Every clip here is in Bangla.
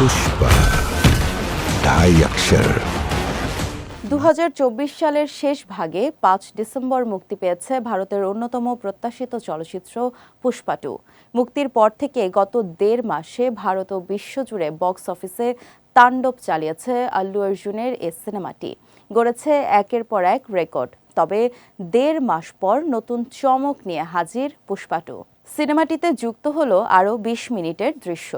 পুষ্পা, ঢাই অক্ষর। দু হাজার চব্বিশ সালের শেষ ভাগে পাঁচ ডিসেম্বর মুক্তি পেয়েছে ভারতের অন্যতম প্রত্যাশিত চলচ্চিত্র পুষ্পা টু। মুক্তির পর থেকে গত দেড় মাসে ভারত ও বিশ্বজুড়ে বক্স অফিসে তাণ্ডব চালিয়েছে আল্লু অর্জুনের এ সিনেমাটি। গড়েছে একের পর এক রেকর্ড। তবে দেড় মাস পর নতুন চমক নিয়ে হাজির পুষ্পা টু। সিনেমাটিতে যুক্ত হলো আরও বিশ মিনিটের দৃশ্য।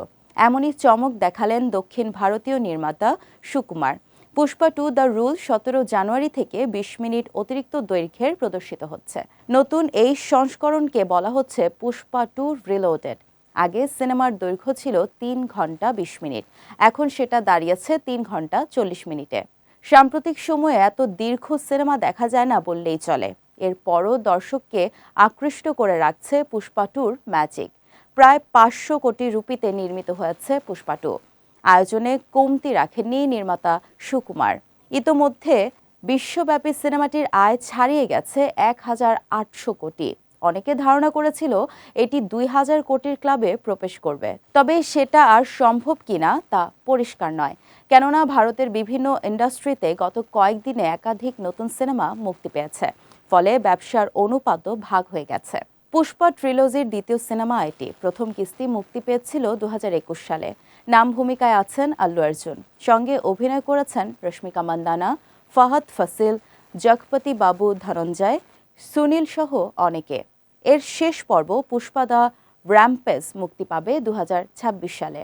এমনই চমক দেখালেন দক্ষিণ ভারতীয় নির্মাতা Sukumar. Pushpa two the rule সতেরো জানুয়ারি থেকে বিশ মিনিট অতিরিক্ত দৈর্ঘ্যের প্রদর্শিত হচ্ছে। নতুন এই সংস্করণকে বলা হচ্ছে পুষ্পা টু রিলোডেড। আগে সিনেমার দৈর্ঘ্য ছিল তিন ঘণ্টা বিশ মিনিট। এখন সেটা দাঁড়িয়েছে তিন ঘণ্টা চল্লিশ মিনিটে। সাম্প্রতিক সময়ে এত দীর্ঘ সিনেমা দেখা যায় না বললেই চলে। এরপরও দর্শককে আকৃষ্ট করে রাখছে পুষ্পা টুর ম্যাজিক। প্রায় পাঁচশো কোটি রুপিতে নির্মিত হয়েছে পুষ্পাটু আয়োজনে কমতি রাখেননি নির্মাতা সুকুমার। ইতোমধ্যে বিশ্বব্যাপী সিনেমাটির আয় ছাড়িয়ে গেছে এক হাজার আটশো কোটি। অনেকে ধারণা করেছিল এটি দুই হাজার কোটির ক্লাবে প্রবেশ করবে। তবে সেটা আর সম্ভব কিনা তা পরিষ্কার নয়। কেননা ভারতের বিভিন্ন ইন্ডাস্ট্রিতে গত কয়েকদিনে একাধিক নতুন সিনেমা মুক্তি পেয়েছে। ফলে ব্যবসার অনুপাতও ভাগ হয়ে গেছে। পুষ্পা ট্রিলজির দ্বিতীয় সিনেমা এটি। প্রথম কিস্তি মুক্তি পেয়েছিল দু হাজার একুশ সালে। নাম ভূমিকায় আছেন আল্লু অর্জুন। সঙ্গে অভিনয় করেছেন রশ্মিকা মান্দানা, ফাহাদ ফাসিল, জগপতি বাবু ধনঞ্জয়, সুনীল সহ অনেকে। এর শেষ পর্ব পুষ্পা দ্য র্যাম্পেস মুক্তি পাবে দু হাজার ছাব্বিশ সালে।